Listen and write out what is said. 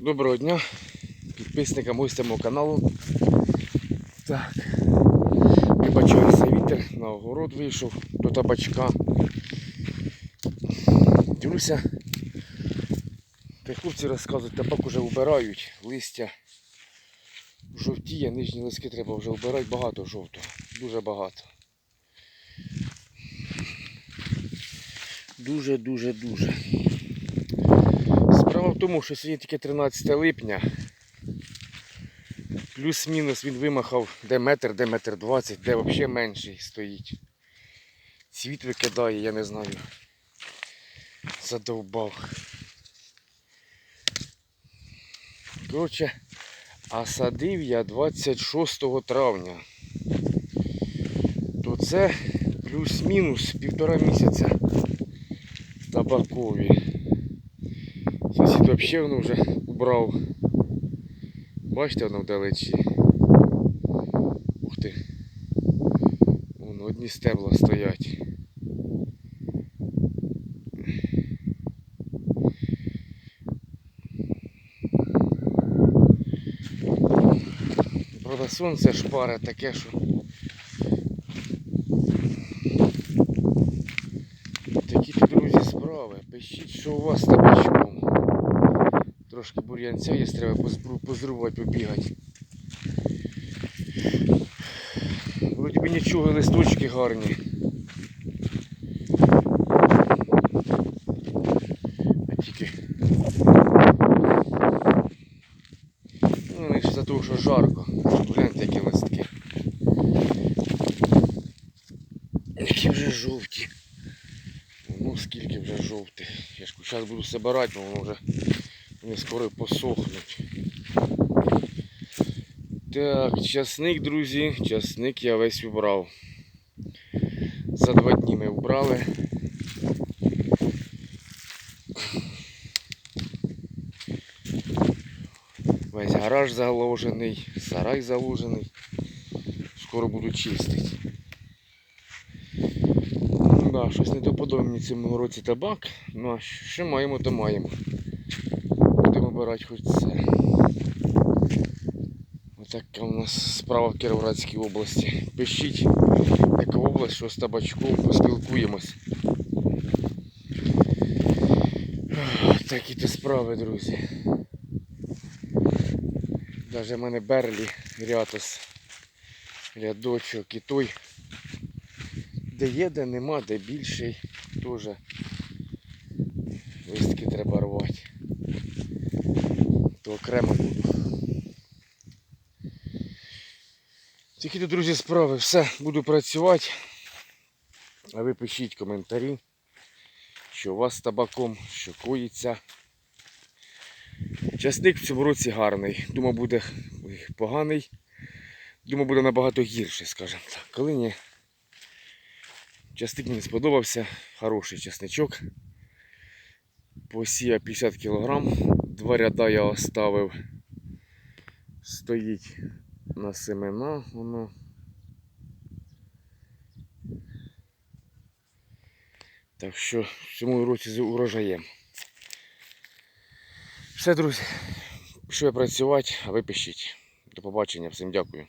Доброго дня підписникам гостям мого каналу. Так. Вибачаюся вітер, на огород вийшов до табачка. Дивлюся. Та хлопці розказують, табак уже вбирають, листя жовтіє, нижні листки треба вже вбирати, багато жовтого, дуже багато. Дуже, дуже, дуже. Справа в тому, що сьогодні тільки 13 липня. Плюс-мінус він вимахав де метр, де метр двадцять, де взагалі менший стоїть. Цвіт викидає, я не знаю. Задовбав. Коротше, а садив я 26 травня. То це плюс-мінус півтора місяця табакові. Взагалі воно вже убрав. Бачите, воно вдалечі. Ух ти. Вон одні стебла стоять. Правда, сонце шпаре таке, що. Такі друзі, справи. Пишіть, що у вас з табачком. Трошки бур'янця є, треба позрубати, побігати. Вроді би нічого, листочки гарні. А тільки. Ну, за того, що жарко. Гляньте, які листки. Які вже жовті. Ну скільки вже жовтих. Я ж зараз буду збирати, бо воно вже вони скоро посохнуть. Так, часник, друзі, часник я весь убрав. За два дні ми вбрали. Весь гараж заложений, сарай заложений. Скоро буду чистити. Ну да, щось не доподобає мені цьому році табак. Ну а що маємо, то маємо. Обирати хоч це. Отака у нас справа в Кіровоградській області. Пишіть, яка область, що з табачком, поспілкуємось. Такі то справи, друзі. Даже в мене Берлі рятос, рядочок і той. Де є, де нема, де більший, теж листки треба рвати. То окремо буду. Такі то, друзі, справи. Все, буду працювати. А ви пишіть коментарі, що у вас з табаком, що коїться. Часник в цьому році гарний. Думав, буде поганий. Думав, буде набагато гірший, скажімо так. Коли ні. Часник мені сподобався. Хороший часничок. Посіяв 50 кг. Два ряда я оставив. Стоїть на семена воно. Так що в цьому році з урожаєм. Все, друзі. Я працювати, а ви пишіть. До побачення, всім дякую.